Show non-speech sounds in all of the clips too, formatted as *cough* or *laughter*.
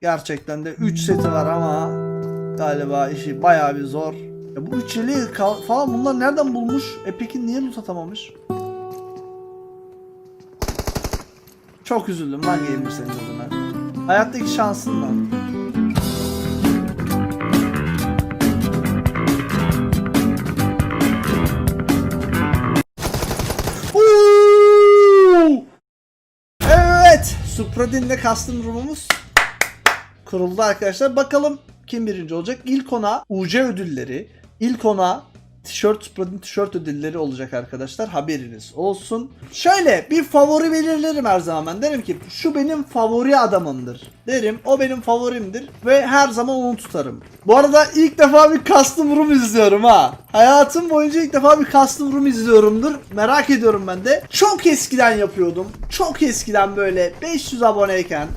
Gerçekten de 3 seti var ama galiba işi bayağı bir zor. Ya bu 3 yeleği kal- falan bunlar nereden bulmuş? E peki niye loot atamamış? Çok üzüldüm lan gamer senin adına. Hayattaki şansın lan. Evet, Supradin'le custom room'umuz kuruldu arkadaşlar. Bakalım kim birinci olacak? İlk ona UC ödülleri, ilk ona tişört, Supradin tişört ödülleri olacak arkadaşlar. Haberiniz olsun. Şöyle bir favori belirlerim her zaman. Ben derim ki şu benim favori adamımdır. Derim o benim favorimdir ve her zaman onu tutarım. Bu arada ilk defa bir custom room izliyorum ha. Hayatım boyunca ilk defa bir custom room izliyorumdur. Merak ediyorum ben de. Çok eskiden yapıyordum. Çok eskiden böyle 500 aboneyken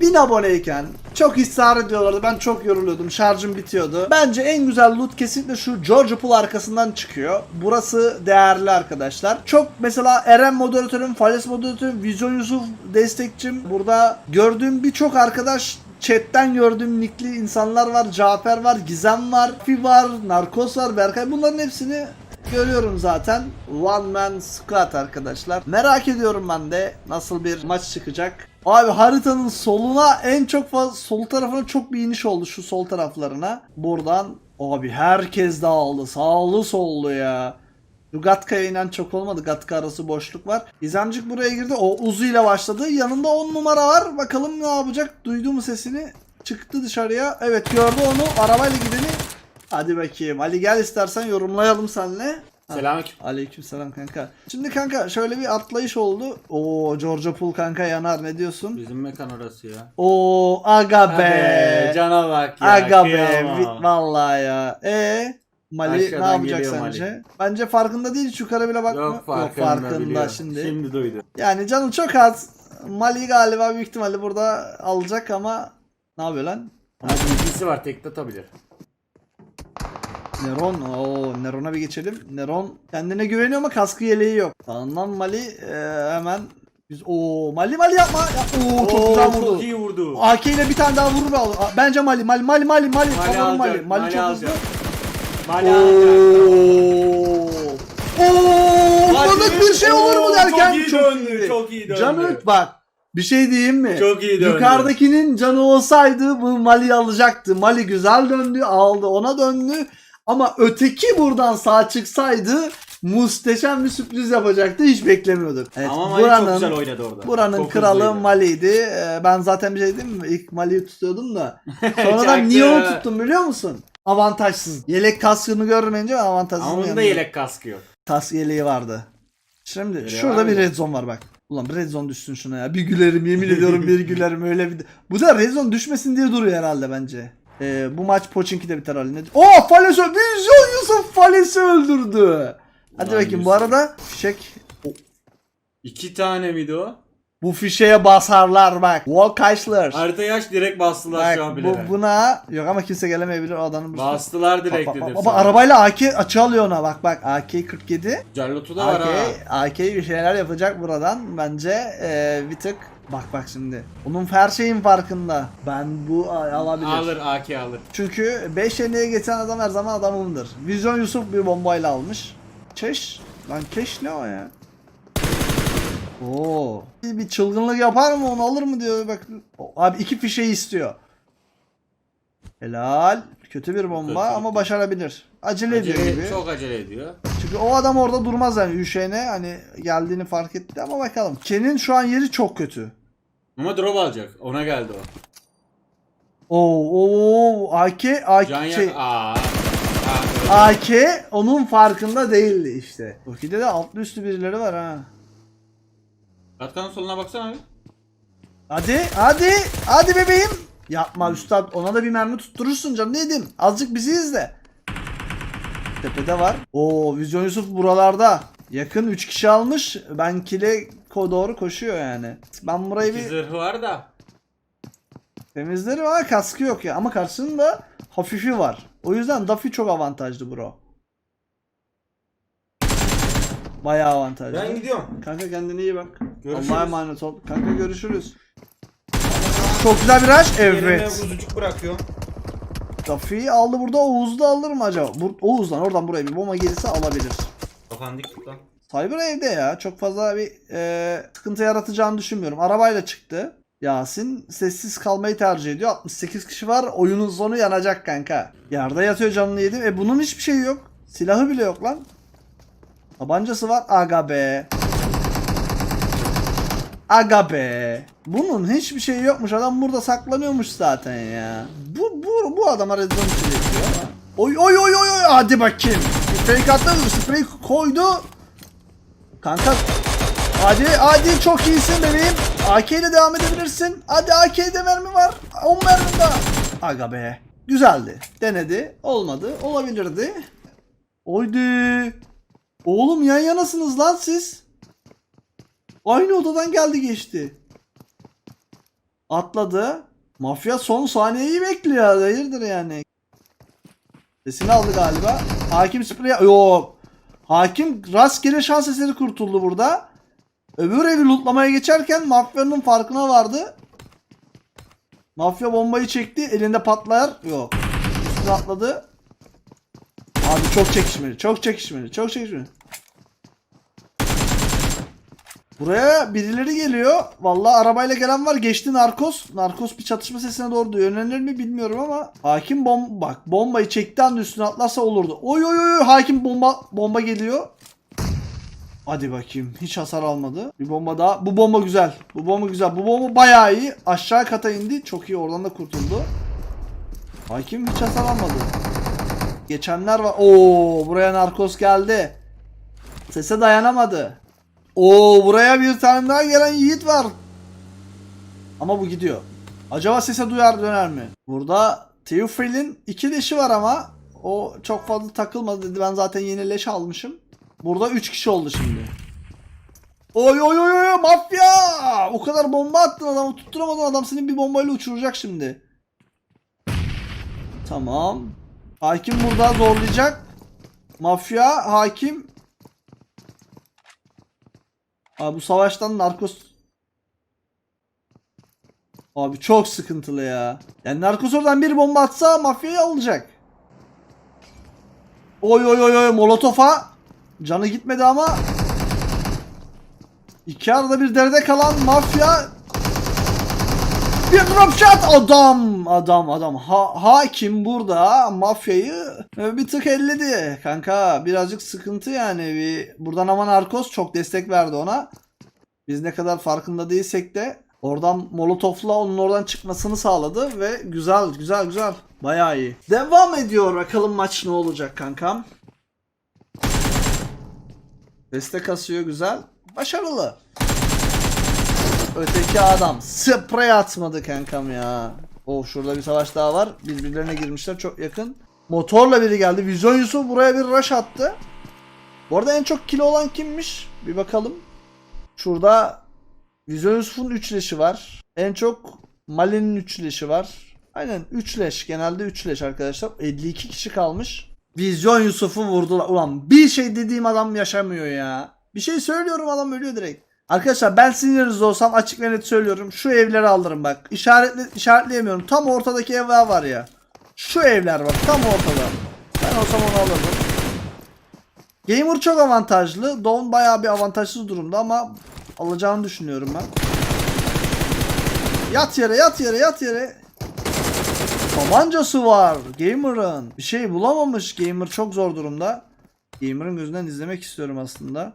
1000 aboneyken çok ısrar ediyorlardı. Ben çok yoruluyordum. Şarjım bitiyordu. Bence en güzel loot kesinlikle şu George Pool arkasından çıkıyor. Burası değerli arkadaşlar. Çok mesela Eren moderatörüm, Fales moderatörüm, Vizyon Yusuf destekçim. Burada gördüğüm birçok arkadaş Chat'ten gördüğüm nickli insanlar var. Cafer var, Gizem var, Fi var, Narkos var, Berkay. Bunların hepsini görüyorum zaten. One man squad arkadaşlar. Merak ediyorum ben de nasıl bir maç çıkacak. Abi haritanın soluna en çok fazla sol tarafına çok bir iniş oldu şu sol taraflarına. Buradan abi herkes dağıldı. Sağlı sollu ya. Gatka'ya inen çok olmadı. Gatka arası boşluk var. İzemcik buraya girdi. O Uzu ile başladı. Yanında 10 numara var. Bakalım ne yapacak? Duydu mu sesini? Çıktı dışarıya. Evet gördü onu. Arabayla gideni. Hadi bakayım. Ali gel istersen yorumlayalım seninle. Selamünaleyküm. Aleykümselam kanka. Şimdi kanka şöyle bir atlayış oldu. Oo Georgia Pool kanka yanar ne diyorsun? Bizim mekan orası ya. Oo aga be. Abi, cana bak ya. aga be. Vallahi ya. E Mali ne Aşağıdan yapacak geliyor sence? Mali. Bence farkında değil. Hiç yukarı bile bakma. Yok farkında, farkında biliyor. şimdi. Şimdi duydu. Yani canı çok az. Mali galiba büyük ihtimalle burada alacak ama ne yapıyor lan? Ama bilgisi var tek atabilir. Neron, o Neron'a bir geçelim. Neron kendine güveniyor ama kaskı yeleği yok. Sağından Mali e, hemen biz o Mali Mali yapma. Ya, oo, çok Oo, güzel vurdu. Çok iyi vurdu. AK ile bir tane daha vurur be. Bence Mali Mali Mali Mali Mali. Mali Tamam, Mali. alacak, Mali Mali çok hızlı. alacak. Mali alacak. Oo. Oo, bir şey olur mu Oo, derken çok iyi döndü, çok iyi döndü. Canı bak bir şey diyeyim mi? Çok iyi döndü. Yukarıdakinin canı olsaydı bu Mali alacaktı. Mali güzel döndü, aldı, ona döndü. Ama öteki buradan sağ çıksaydı muhteşem bir sürpriz yapacaktı. Hiç beklemiyorduk. Evet, Ama Mali çok güzel oynadı orada. Buranın Çok kralı hızlıydı. Mali'ydi. Ee, Ben zaten bir şey diyeyim mi? İlk Mali'yi tutuyordum da. *laughs* Sonradan niye onu tuttum biliyor musun? Avantajsız. Yelek kaskını görmeyince ben avantajsız. Ama yandım. yelek kaskı yok. Kask yeleği vardı. Şimdi Yeleği şurada bir red zone var bak. Ulan bir red zone düşsün şuna ya. Bir gülerim yemin ediyorum bir *laughs* gülerim öyle bir... Bu da red zone düşmesin diye duruyor herhalde bence. Ee, bu maç Pochinki'de biter haline. Oh Fales öldü. Vizyon Yusuf Fales'i öldürdü. Hadi Ulan bakayım bu Yusuf. arada fişek İki tane miydi o? Bu fişeğe basarlar bak. Walkeisler. Haritayı aç direkt bastılar şu an Bak bile. bu, buna yok ama kimse gelemeyebilir o adamın. Bastılar direkt dedim sana. arabayla AK açı alıyor ona bak bak AK 47. Carlotu da var AK, ha. AK bir şeyler yapacak buradan bence eee, bir tık bak bak şimdi. Onun her şeyin farkında. Ben bu a- alabilir. Alır AK alır. Çünkü 5 yeneye geçen adam her zaman adamımdır. Vizyon Yusuf bir bombayla almış. Keş. Lan keş ne o ya? Oo. Bir çılgınlık yapar mı onu alır mı diyor bak. Abi iki fişeği istiyor. Helal. Kötü bir bomba Kötü. ama başarabilir. Acele, ediyor Acele- gibi. Çok acele ediyor. Çünkü o adam orada durmaz yani Üşene hani geldiğini fark etti ama bakalım. Ken'in şu an yeri çok kötü. Ama drop alacak. Ona geldi o. Oo, oo AK AK şey, Aa. Aa, AK onun farkında değildi işte. Toki'de de altlı üstü birileri var ha. Katkanın soluna baksana abi. Hadi hadi hadi bebeğim. Yapma üstad ona da bir mermi tutturursun canım ne dedim. Azıcık bizi izle. Tepede var. Oo Vizyon Yusuf buralarda. Yakın 3 kişi almış. Ben kile ko doğru koşuyor yani. Ben burayı bir zırhı var da. temizlerim ama kaskı yok ya. Ama karşısında hafifi var. O yüzden Duffy çok avantajlı bro. Bayağı avantajlı. Ben gidiyorum. Kanka kendine iyi bak. Görüşürüz. Allah'a emanet ol. Kanka görüşürüz. Çok güzel bir rush. Yerine Evet. kuzucuk bırakıyor. Tafi'yi aldı burada. Oğuz da alır mı acaba? Bu, Oğuz'dan oradan buraya bir bomba gelirse alabilir. Kafan dik tut lan. Cyber evde ya. Çok fazla bir e, sıkıntı yaratacağını düşünmüyorum. Arabayla çıktı. Yasin sessiz kalmayı tercih ediyor. 68 kişi var. Oyunun sonu yanacak kanka. Yerde yatıyor canını yedim. E bunun hiçbir şeyi yok. Silahı bile yok lan. Tabancası var. Aga be. Aga be. Bunun hiçbir şeyi yokmuş. Adam burada saklanıyormuş zaten ya. Bu bu bu adama çekiyor ama. Oy oy oy oy oy hadi bakayım. Fake attı, sprey koydu. Kanka hadi hadi çok iyisin bebeğim. AK ile devam edebilirsin. Hadi AK'de mermi var. 10 mermi daha. Aga be. Güzeldi. Denedi. Olmadı. Olabilirdi. Oydi. Oğlum yan yanasınız lan siz. Aynı odadan geldi geçti. Atladı. Mafya son saniyeyi bekliyor. Hayırdır yani. Sesini aldı galiba. Hakim sprey... Yok. Hakim rastgele şans eseri kurtuldu burada. Öbür evi lootlamaya geçerken mafyanın farkına vardı. Mafya bombayı çekti. Elinde patlar. Yok. Üstüne atladı. Abi çok çekişmeli. Çok çekişmeli. Çok çekişmeli. Buraya birileri geliyor. Vallahi arabayla gelen var. Geçti narkos. Narkos bir çatışma sesine doğru yönlenir mi bilmiyorum ama hakim bom bak bombayı çekti anda üstüne atlarsa olurdu. Oy oy oy hakim bomba bomba geliyor. Hadi bakayım. Hiç hasar almadı. Bir bomba daha. Bu bomba güzel. Bu bomba güzel. Bu bomba bayağı iyi. Aşağı kata indi. Çok iyi. Oradan da kurtuldu. Hakim hiç hasar almadı. Geçenler var. Oo, buraya narkos geldi. Sese dayanamadı. Oo, buraya bir tane daha gelen yiğit var. Ama bu gidiyor. Acaba sese duyar döner mi? Burada Teofil'in iki leşi var ama o çok fazla takılmadı dedi. Ben zaten yeni leş almışım. Burada 3 kişi oldu şimdi. Oy oy oy oy mafya! O kadar bomba attın adamı tutturamadın adam seni bir bombayla uçuracak şimdi. Tamam. Hakim burada zorlayacak. Mafya, hakim. Abi bu savaştan narkos Abi çok sıkıntılı ya. Yani narkos oradan bir bomba atsa mafyayı alacak. Oy oy oy oy molotofa canı gitmedi ama iki arada bir derede kalan mafya bir drop shot. Adam adam adam. Ha, hakim burada mafyayı e, bir tık elledi. Kanka birazcık sıkıntı yani. Bir buradan ama narkos çok destek verdi ona. Biz ne kadar farkında değilsek de oradan molotofla onun oradan çıkmasını sağladı ve güzel güzel güzel. Bayağı iyi. Devam ediyor. Bakalım maç ne olacak kankam. Destek asıyor. Güzel. Başarılı Öteki adam sprey atmadı kankam ya. Oh şurada bir savaş daha var. Birbirlerine girmişler çok yakın. Motorla biri geldi. Vizyon Yusuf buraya bir rush attı. Bu arada en çok kilo olan kimmiş? Bir bakalım. Şurada Vizyon Yusuf'un 3 leşi var. En çok Mali'nin 3 leşi var. Aynen 3 leş. Genelde 3 leş arkadaşlar. 52 kişi kalmış. Vizyon Yusuf'u vurdular. Ulan bir şey dediğim adam yaşamıyor ya. Bir şey söylüyorum adam ölüyor direkt. Arkadaşlar ben sizin olsam açık ve net söylüyorum. Şu evleri alırım bak. İşaretle, işaretleyemiyorum. Tam ortadaki evler var ya. Şu evler var tam ortada. Ben olsam onu alırdım. Gamer çok avantajlı. Dawn bayağı bir avantajsız durumda ama alacağını düşünüyorum ben. Yat yere yat yere yat yere. Tabancası var Gamer'ın. Bir şey bulamamış. Gamer çok zor durumda. Gamer'ın gözünden izlemek istiyorum aslında.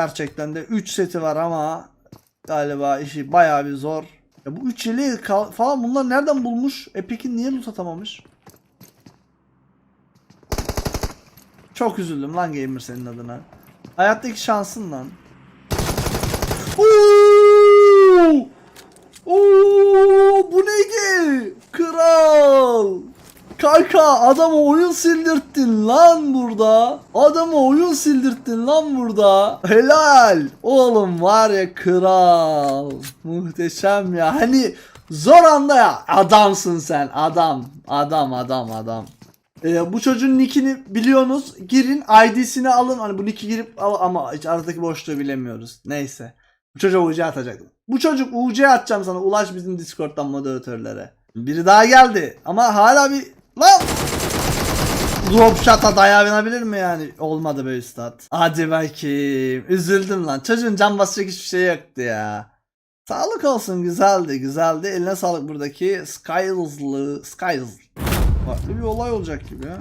Gerçekten de 3 seti var ama galiba işi bayağı bir zor. Ya bu 3 yeli kal- falan bunlar nereden bulmuş? Epic'in niye loot atamamış? Çok üzüldüm lan gamer senin adına. Hayattaki şansın lan. Oo! Oo! Bu neydi? Kral. Kanka adamı oyun sildirttin lan burada. Adamı oyun sildirttin lan burada. Helal. Oğlum var ya kral. Muhteşem ya. Hani zor anda ya adamsın sen. Adam. Adam adam adam. Ee, bu çocuğun nickini biliyorsunuz. Girin ID'sini alın. Hani bu nick'i girip al ama hiç aradaki boşluğu bilemiyoruz. Neyse. Bu çocuğa UC atacaktım. Bu çocuk UC atacağım sana. Ulaş bizim Discord'dan moderatörlere. Biri daha geldi. Ama hala bir... Lan! Drop shot'a dayanabilir mi yani? Olmadı be üstad. Hadi bakayım. Üzüldüm lan. Çocuğun can basacak hiçbir şey yoktu ya. Sağlık olsun güzeldi güzeldi. Eline sağlık buradaki Skyles'lı Skiles. Farklı bir olay olacak gibi ya.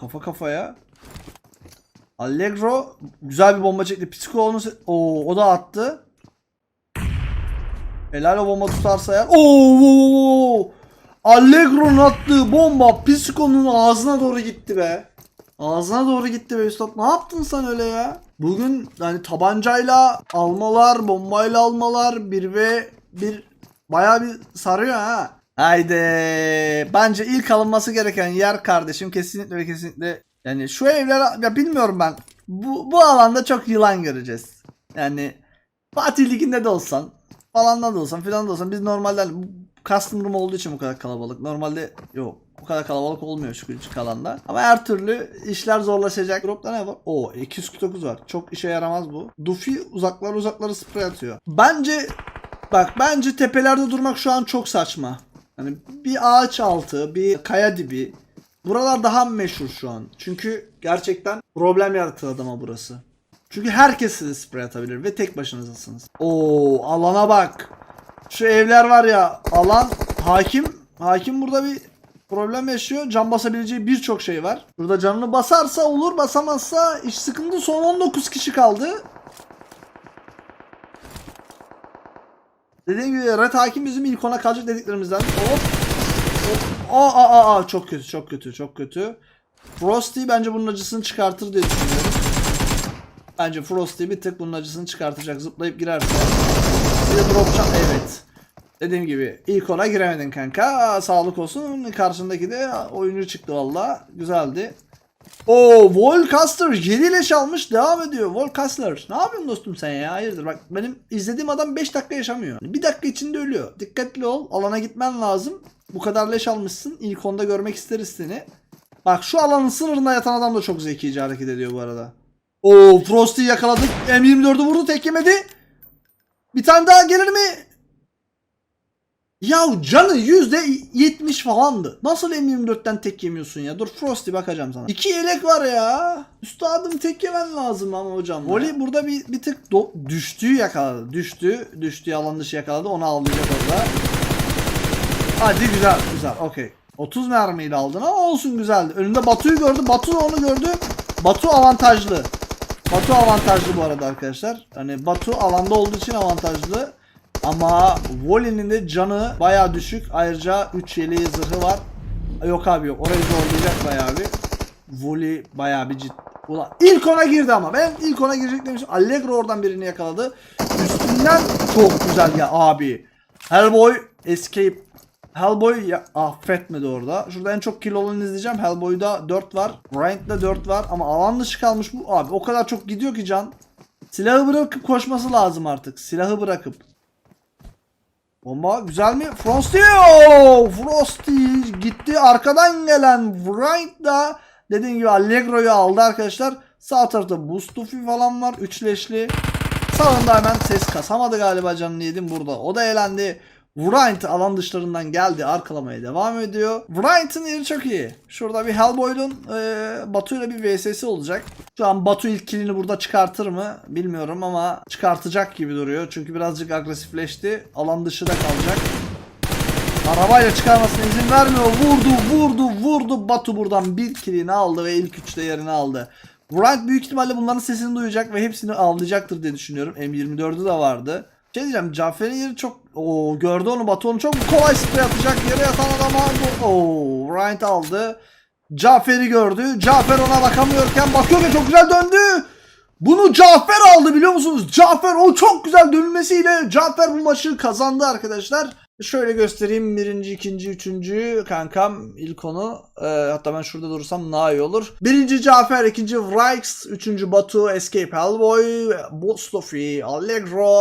Kafa kafaya. Allegro güzel bir bomba çekti. Psiko onu Oo, o da attı. Helal o bomba tutarsa eğer. Oo! Allegro'nun attığı bomba Psiko'nun ağzına doğru gitti be. Ağzına doğru gitti be üstad. Ne yaptın sen öyle ya? Bugün hani tabancayla almalar, bombayla almalar bir ve bir bayağı bir sarıyor ha. Haydi. Bence ilk alınması gereken yer kardeşim kesinlikle ve kesinlikle yani şu evler ya bilmiyorum ben. Bu, bu alanda çok yılan göreceğiz. Yani Fatih Ligi'nde de olsan falan da olsan filan da olsan biz normalde hani custom room olduğu için bu kadar kalabalık. Normalde yok. Bu kadar kalabalık olmuyor şu küçük alanda. Ama her türlü işler zorlaşacak. Drop'ta ne var? Oo 249 var. Çok işe yaramaz bu. Duffy uzaklar uzakları sprey atıyor. Bence bak bence tepelerde durmak şu an çok saçma. Hani bir ağaç altı, bir kaya dibi. Buralar daha meşhur şu an. Çünkü gerçekten problem yaratır adama burası. Çünkü herkes size sprey atabilir ve tek başınızasınız. Oo alana bak. Şu evler var ya alan hakim hakim burada bir problem yaşıyor. Can basabileceği birçok şey var. Burada canını basarsa olur basamazsa iş sıkıntı. Son 19 kişi kaldı. Dediğim gibi Red Hakim bizim ilk ona kalacak dediklerimizden. Hop. Hop. Aa, aa, aa, çok kötü çok kötü çok kötü. Frosty bence bunun acısını çıkartır diye düşünüyorum. Bence Frosty bir tık bunun acısını çıkartacak. Zıplayıp girerse. Bir de drop shot evet. Dediğim gibi ilk ona giremedin kanka. Sağlık olsun. Karşındaki de oyuncu çıktı valla. Güzeldi. O Volcaster 7 leş almış devam ediyor. Volcaster ne yapıyorsun dostum sen ya? Hayırdır bak benim izlediğim adam 5 dakika yaşamıyor. Bir dakika içinde ölüyor. Dikkatli ol. Alana gitmen lazım. Bu kadar leş almışsın. İlk onda görmek isteriz seni. Bak şu alanın sınırında yatan adam da çok zekice hareket ediyor bu arada. Oo Frosty yakaladık. M24'ü vurdu tek yemedi. Bir tane daha gelir mi? Ya canı yüzde 70 falandı. Nasıl M24'ten tek yemiyorsun ya? Dur Frosty bakacağım sana. İki yelek var ya. Üstadım tek yemen lazım ama hocam. Voli burada bir, bir tık düştüğü yakaladı. Düştü. Düştüğü alan dışı yakaladı. Onu avlayacak orada. Hadi güzel güzel okey. 30 mermiyle aldın ama olsun güzeldi. Önünde Batu'yu gördü. Batu onu gördü. Batu avantajlı. Batu avantajlı bu arada arkadaşlar. Hani Batu alanda olduğu için avantajlı. Ama Voli'nin de canı baya düşük. Ayrıca 3 yeleği zırhı var. Yok abi yok. Orayı zorlayacak bayağı bir. Voli bayağı bir ciddi. Ulan ilk ona girdi ama. Ben ilk ona girecek demiştim. Allegro oradan birini yakaladı. Üstünden çok güzel ya abi. Hellboy Escape Hellboy ya, affetmedi orada. Şurada en çok kill olanı izleyeceğim. Hellboy'da 4 var. Bryant'da 4 var. Ama alan dışı kalmış bu. Abi o kadar çok gidiyor ki can. Silahı bırakıp koşması lazım artık. Silahı bırakıp. Bomba güzel mi? Frosty! Oo! Frosty gitti. Arkadan gelen Bryant da dediğim gibi Allegro'yu aldı arkadaşlar. Sağ tarafta Bustufi falan var. Üçleşli. Sağında hemen ses kasamadı galiba canını yedim burada. O da eğlendi. Bryant alan dışlarından geldi. Arkalamaya devam ediyor. Bryant'ın yeri çok iyi. Şurada bir Hellboy'un e, Batu ile bir VS'si olacak. Şu an Batu ilk killini burada çıkartır mı bilmiyorum ama çıkartacak gibi duruyor. Çünkü birazcık agresifleşti. Alan dışı da kalacak. Arabayla çıkarmasına izin vermiyor. Vurdu, vurdu, vurdu. Batu buradan bir killini aldı ve ilk üçte yerini aldı. Bryant büyük ihtimalle bunların sesini duyacak ve hepsini avlayacaktır diye düşünüyorum. M24'ü de vardı. Şey diyeceğim Cafer'in yeri çok o gördü onu Batu onu çok kolay sprey atacak yere yatan adam aldı. Oo Bryant aldı. Cafer'i gördü. Cafer ona bakamıyorken bakıyor ve çok güzel döndü. Bunu Cafer aldı biliyor musunuz? Cafer o çok güzel dönmesiyle Cafer bu maçı kazandı arkadaşlar. Şöyle göstereyim. Birinci, ikinci, üçüncü kankam ilk onu. Ee, hatta ben şurada durursam daha iyi olur. Birinci Cafer, ikinci Vrix, üçüncü Batu, Escape Hellboy, Bostofi, Allegro,